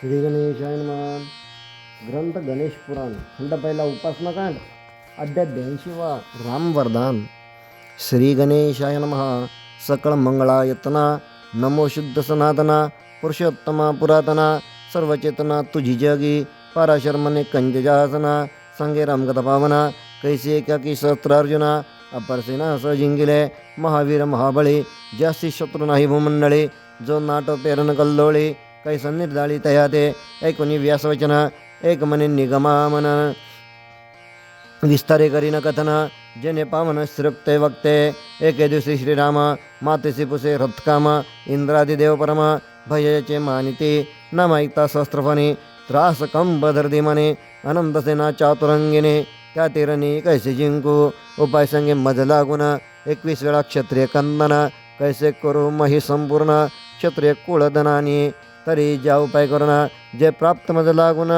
श्री गणेशाय नमः ग्रंथ गणेश पुराण खंड पहिला उपासनाकांड अध्याय ब्याऐंशीवा राम वरदान श्री गणेशाय नमः सकळ मंगळायतना नमो शुद्ध सनातना पुरुषोत्तमा पुरातना सर्वचेतना तुझी जगी पाराशर्मने कंजजासना संगे रामगत पावना कैसे एकाकी सहस्त्रार्जुना अपरसेना स जिंगिले महावीर महाबळी जास्ती शत्रू नाही भूमंडळी जो नाटो पेरन कल्लोळी काही निर्दाळी तया ते ऐकुनी व्यासवचन एक मने निगमा मन विस्तारे करीन कथन जेने पावन सृप्ते वक्ते। एके दिवशी श्रीराम मातेसी पुसे रथकाम इंद्रादिदेव परम भयचे मानिती। न ऐकता सहस्त्रफणी त्रास कंब धरदी मने अनंतसेना चातुरंगिने त्या तिरणी कैसे जिंकू? उपाय संगे मजला लागून एकवीस वेळा क्षत्रिय कंदन। कैसे करू मही संपूर्ण? क्षत्रिय कुळधनानी तरी ज्या उपाय करून जे प्राप्त मज लागून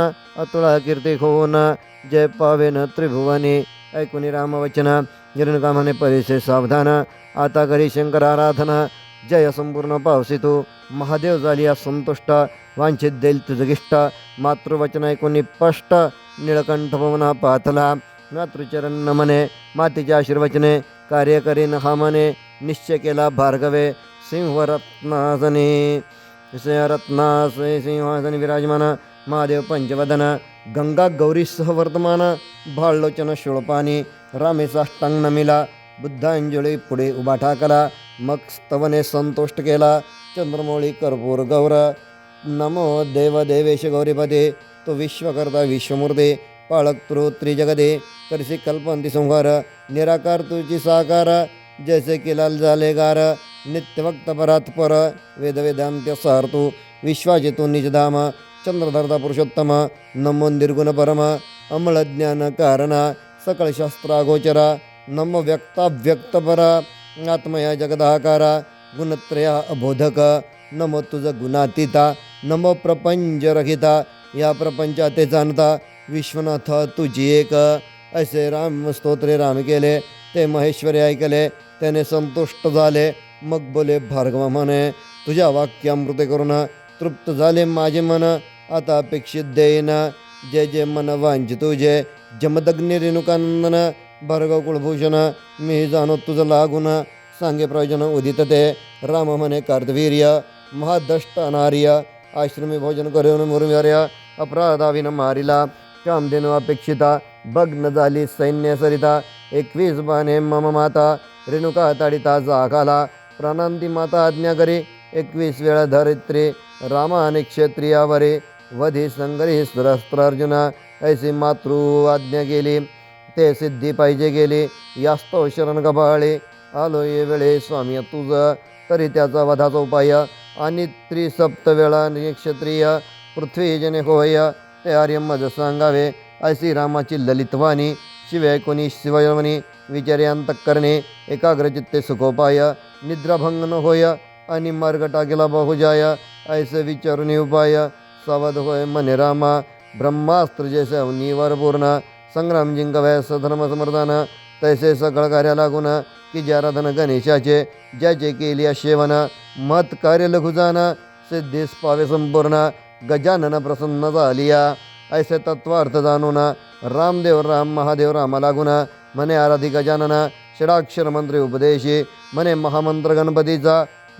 अतुळा कीर्ती होऊन जय पावेन त्रिभुवनी ऐकून रामवचन गिरणकामाने परिसे सावधान. आता घरी शंकर आराधना जय संपूर्ण पावसी तू महादेव झाली संतुष्ट वांछित देईल तुझगिष्ट मातृवचन ऐकुनी स्पष्ट निळकंठ भवना पाथला. मातृचरण नमने मातीच्या आशीर्वचने कार्य करीन हा मने निश्चय केला भार्गवे सिंहरत्नासने रत्नासे सिंहासन विराजमान महादेव पंचवदन गंगा गौरीसह वर्तमान भाळलोचन शुळपानी रामेसाष्टांग नमिला बुद्धांजली पुढे उभा ठाकला मग स्तवने संतुष्ट केला चंद्रमौळी कर्पूर गौर नमो देव देवेश गौरीपदे तो विश्वकर्ता विश्वमूर्ते पाळक तृ त्रिजगदे करसी कल्पंती संहार निराकार तुझी साकार जैसे किलाल झाले गार नित्यभक्त परात्पर वेदवेदांत्य सारतू विश्वाजितो निजधाम चंद्रधरता पुरुषोत्तम नमो निर्गुण परम अमळ ज्ञान कारणा सकळ शास्त्रागोचरा नम व्यक्ताव्यक्तपरा आत्मया जगदाकारा गुणत्रया अबोधक नमो तुझ गुणातीता नमो प्रपंचरहिता या प्रपंचा ते जाणता विश्वनाथ तुझी एक. असे राम स्तोत्रे राम केले ते महेश्वरी ऐकले त्याने संतुष्ट झाले मग बोले भार्गव म्हणे तुझ्या वाक्यामृते करून तृप्त झाले माझे मन. आता अपेक्षित देईन. जे जे मन वांच तुझे. जमदग्नी रेणुकानंदन भार्गव कुलभूषण मी जाणो तुझं लागून. सांगे प्रयोजन उदित ते. राम म्हणे कार्तवीर्य महादष्ट अनार्य आश्रमी भोजन करून मुरम्यार्य अपराधाविन मारिला. कामधेनु अपेक्षिता भग्न झाली सैन्य सरिता एकवीस बाणे मम माता रेणुका ताडिता जागाला. प्राणांती माता आज्ञा करे. एकवीस वेळा धरित्री. आणि क्षत्रियावरे वधी संगरी सहस्त्रार्जुना. ऐसी मातृ आज्ञा गेली ते सिद्धी पाहिजे गेली. यास्तव शरण गबाळे. आलो ये वेळे स्वामी तुझं. तरी त्याचा वधाचा उपाय. आणि त्रिसप्त वेळा क्षत्रिय पृथ्वी जने होय ते आर्य मज सांगावे. ऐसी रामाची ललितवाणी शिवाय कोणी शिवयवनी. विचार्यांत करणे एकाग्रचित्ते सुखोपाय. निद्राभंग न होय आणि मार्ग टाकेला बहुजाय ऐसे विचारून उपाय सावध होय मने रामा ब्रह्मास्त्र जैसे निवार पूर्ण संग्राम जिंकवय सधर्म समर्थन तैसे सकळ कार्या लागून की ज्याराधन गणेशाचे ज्याचे केली शेवन मत कार्य लघुजान सिद्धीस पावे संपूर्ण गजानन प्रसन्न झालिया. ऐसे तत्वार्थ जाणून रामदेव राम महादेव रामा लागून मने आराधी गजानन षडाक्षर मंत्री उपदेशी मने महामंत्र गणपतीचा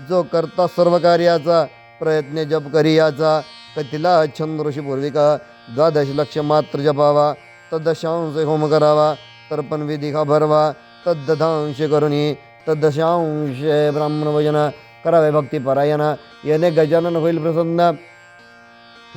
जो करता सर्व कार्याचा प्रयत्न जप करियाचा कथिला छंद ऋषी पूर्विका द्वादश लक्ष मात्र जपावा तद्दशांश होम करावा तर्पण विधिका भरवा तद्दधांश करुणी तद्दशांश ब्राह्मण भजन करावे भक्तीपरायण याने गजानन होईल प्रसन्न.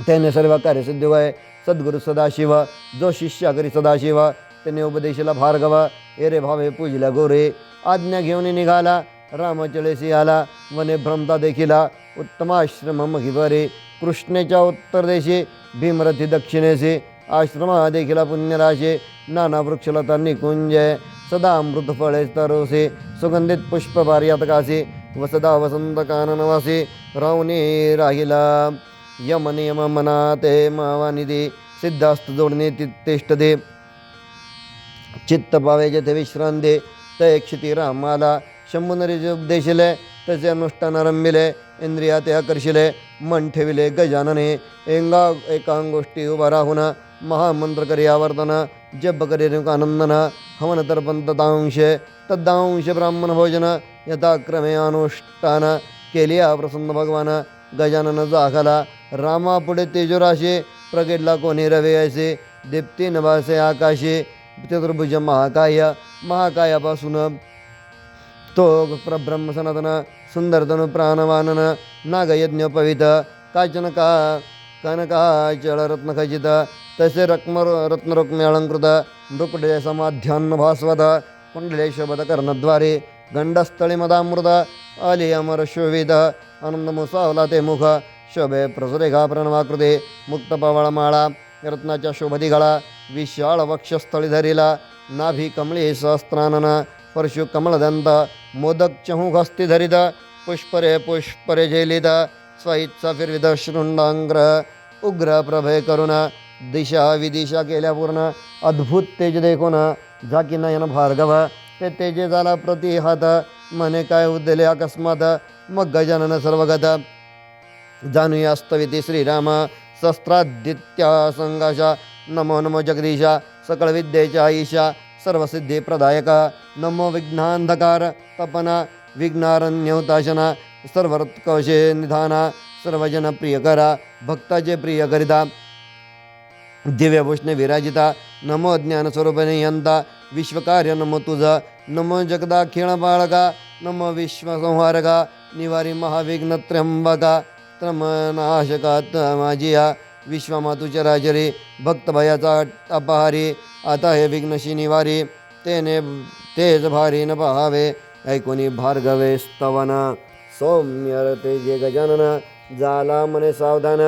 त्याने सर्व कार्यसिद्धी वय सद्गुरु सदाशिव जो शिष्या करी सदाशिव त्याने उपदेशला भार्गवा एरे भावे पूजला गोरे आज्ञा घेऊन निघाला रामचळेसी आला वने भ्रमता देखिला उत्तमाश्रम महिवरे कृष्णेच्या उत्तर देशे भीमरथी दक्षिणेसे आश्रमा देखिला पुण्यराशे नाना वृक्षलता निकुंजय सदा अमृत फळे तरोसे सुगंधित पुष्प कासे वसदा वसंत काननवासे रावणे राहिला यम नियम मनाते मावानिदे सिद्धास्त जोडणे तित्तेष्ट दे चित्त पावे जेथे विश्रांती ते क्षिती रामाला शंभुनरी जे उपदेशिले तसे अनुष्ठान आरंभिले इंद्रिया ते आकर्षिले मन ठेविले गजानने एंगा एकांगोष्टी उभा राहून महामंत्र करी आवर्तन जप करी आनंदन हवन तर्पण तदांश तद्दांश ब्राह्मण भोजन यथाक्रमे अनुष्ठान केली प्रसन्न भगवान गजानन जागला रामापुढे तेजोराशे प्रगटला कोणी रवे असे दीप्ती नभासे आकाशे चतुर्भुज महाकाय महाकायापासून तो प्रब्रह्म सनातन सुंदरतनु प्राणवानन नागयज्ञ पवित काचन का कनकाचळ रत्नखचित तसे रक्म रत्नरुक्मे अलंकृत मृकुटे समाध्यान्न भास्वत कुंडले शोभत कर्णद्वारे गंडस्थळी मदामृत आली अमर शोभित आनंदमुसावला ते मुख शोभे प्रसुरेखा प्रणवाकृते मुक्त पवळमाळा रत्नाच्या शोभदिगळा विशाळ वक्षस्थळी धरिला नाभी कमळी सहस्त्रानन परशु कमलदंत मोदक चहूक हस्ती पुष्परे पुष्परे झेलित स्वइच्छा फिरवित उग्र प्रभय करुण दिशा विदिशा केल्या पूर्ण अद्भुत तेज देखून झाकी नयन भार्गव ते तेजे झाला प्रति हात मने काय उद्दले अकस्मात मग गजानन सर्वगत. जाणूयास्तविती श्रीराम शस्त्रादित्या संघाशा नमो नमो जगदीशा सकळ विद्येच्या ईशा सर्वसिद्धीप्रदायक नमो विघ्नांधकार तपना विघ्नारण्यवताशना सर्वरत्कवशे निधाना सर्वजन प्रियकरा भक्ताचे प्रियकरिता दिव्यभूषण विराजिता नमो ज्ञानस्वरूपने यंता विश्वकार्य नमो तुझा नमो जगदा खेळ बाळका नमो विश्वसंहारका निवारी महाविघ्न त्र्यंबका त्रमनाशका माझिया राजरे भक्तभयाचा अपहारी आता हे विघ्नशी निवारी तेने तेज भारी न पहावे ऐकोनी भार्गवे स्तवना सौम्य तेजे गजानन जाला मने सावधान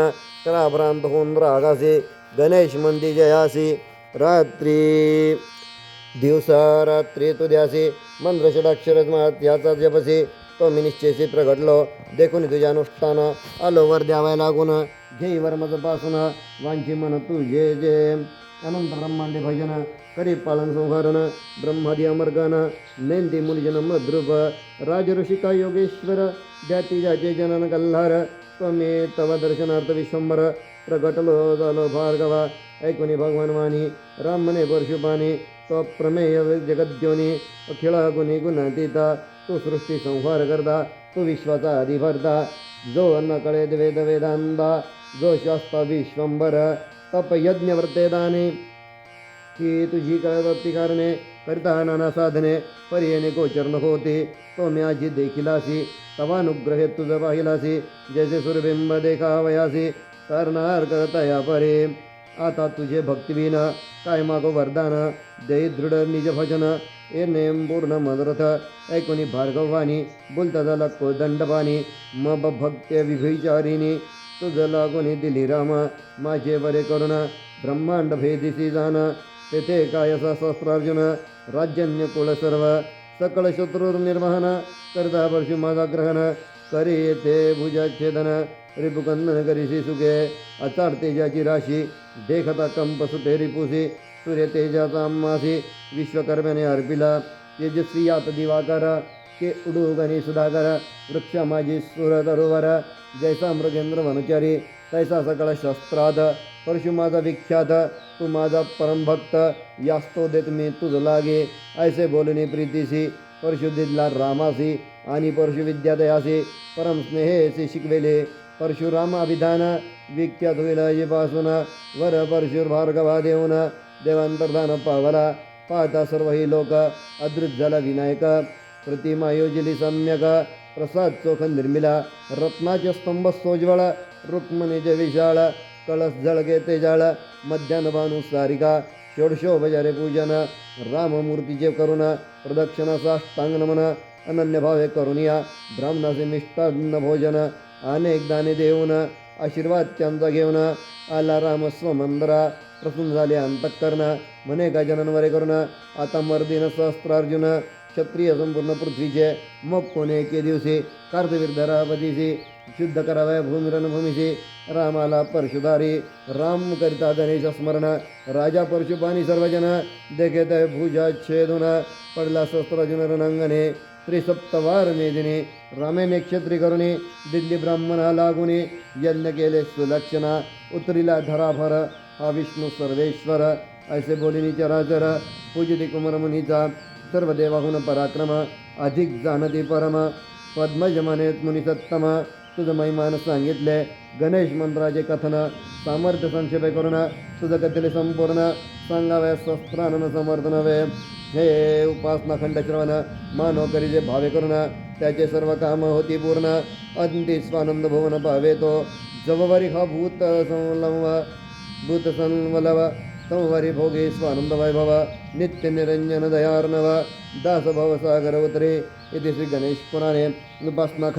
कराभ्रांत होऊन रागासी गणेश मंदी जयासी रात्री दिवसा रात्री तू द्यासी मंद्र षडाक्षर याचा जपसी तो मी निश्चयसी प्रगटलो देखून तुझ्या अनुष्ठान आलो वर द्यावाय लागून ಜೈವರಮದಪಾಸನ ವಾಂಚಿಮನತು ಜೇ ಜೇ ಅನಂತರಂ ಮಾಂಡಿ ಭಜನ ಕರಿಪಾಲನ ಸಂಹಾರನ ಬ್ರಹ್ಮದಿ ಅಮರ್ಗಾನ ಮೆಂದಿ ಮುನಿಜನಮ್ಮ ಧ್ರುವ ರಾಜಋಷಿಕ ಯೋಗೇಶ್ವರ ಜಾತಿ ಜಾತಿ ಜನನ ಗಲ್ಲಾರ ಸ್ವಾಮಿ ತವ ದರ್ಶನಾರ್ಥ ವಿಶ್ವಂಬರ ಪ್ರಕಟಲೋದಲೋ ಭಾರ್ಗವ ಐಕುನಿ ಭಗವಾನ್ ವಾಣಿ ರಾಮನೆ ಪರಶುಪಾನಿ ಸ್ವಪ್ರಮೇಯ ಜಗದ್ಯೋನಿ ಅಖಿಳ ಗುನಿ ಗುಣಾತೀತ ತು ಸೃಷ್ಟಿ ಸಂಹಾರಕರ್ದ ತು ವಿಶ್ವತ ಅಧಿಭರ್ದ ಜೋ ಅನ್ನ ಕಳೆದ ವೇದ ವೇದಾಂತ करता जो तप यज्ञ दाने की तुझी कळवती कारणे करिता नाना साधने पर्यने गोचर न होते तो म्याची देखिलासी तवानुग्रहे तुझ पाहिलासी जैसे सुरबिंब देखावयासी करणार करता या परे। आता तुझे भक्तिविन काय मागो वरदान दे दृढ निज भजन ए नेम पूर्ण मदरथ ऐकुनी भार्गवानी बोलता झाला को दंडपाणी मब भक्त्य विभिचारिणी तुझ लागोनी दिली राम माझे बरे करुण, ब्रह्मांड भेदिसी जाण तेथे कायसा सहस्रार्जुन राज्यन्य कुळ सर्व सकळ शत्रुर्निर्वहन करता परशु माझा ग्रहण करी येथे भुजाच्छेदन, रिपुकंदन करीसी सुखे, अचार तेजाची राशी, देखता कंप सुटे रिपुसी सूर्य तेजाचा अम्मासी विश्वकर्म्याने अर्पिला, तेजस्वी यात दिवाकर के उडुगणी सुधाकर वृक्ष माझी सुर जैसा मृगेंद्र वनचारी तैसा सकळ शस्त्राध परशु माझा विख्यात तू माझा परमभक्त यास्तो देत मी तुझ लागे. ऐसे बोलणे प्रीतीशी परशु रामासी आणि परशु विद्यादयासी परमस्नेहेसी शिकवेले. परशुराम अभिधान विख्यात होईल पासून वर परशुर भार्गवा देऊन देवांतर्धान पावला. पाहता सर्व ही लोक अदृत झाला विनायक. प्रतिमा योजली सम्यक. प्रसाद निर्मिला. रत्नाचे स्तंभ सोज्वळ रुक्मणीचे विशाळ कळस जळगे तेजाळ. मध्यान भानु सारिका. षोडशोपचारे पूजन. राममूर्तीचे करुण. प्रदक्षिणा साष्टांग नमन. अनन्य भावे करुणिया. ब्राह्मणाचे मिष्टान्न भोजन. अनेक दाने देऊन. आशीर्वाद त्यांचा घेऊन. आला राम स्वमंदरा. प्रसून झाले अंतःकरण. म्हणे गजानन करुण. करून आता मर्दिन सहस्त्रार्जुन. क्षत्रिय संपूर्ण पृथ्वीचे मग कोणे एके दिवशी कार्तवीरधरापतीशी शुद्ध कराव्या भूमिरणभूमीशी रामाला परशुधारी, राम करिता गणेश स्मरण, राजा परशुपानी सर्वजन, देखेत भुजा छेदून, पडला शस्त्रार्जुन रणांगणे त्रिसप्तवार मेदिने रामेने क्षत्री करुणे, दिल्ली ब्राह्मणा लागुने, यज्ञ केले सुलक्षणा उतरिला धराभर, हा विष्णू सर्वेश्वर, ऐसे बोलिनी चराचर पूजिती कुमारमुनीचा सर्व सर्वदेवाहून पराक्रम अधिक जाणते परम पद्मजमाने मुनिसत्तम. तुझं महिमान सांगितले गणेश मंत्राचे कथन सामर्थ्य संक्षेप करून तुझं कथले संपूर्ण सांगावे शस्त्रानन समर्थन नव्हे हे उपासना खंड श्रवण मानव करीजे भावे करून त्याचे सर्व काम होती पूर्ण. अंती स्वानंद भुवन भावे तो जववारी हा भूत संलव भूत संवलव संवारी भोगे स्वानंद वैभव. नित्य निरंजन दयार्णव दास भव सागर उतरे इति श्री गणेश पुराणे उपासना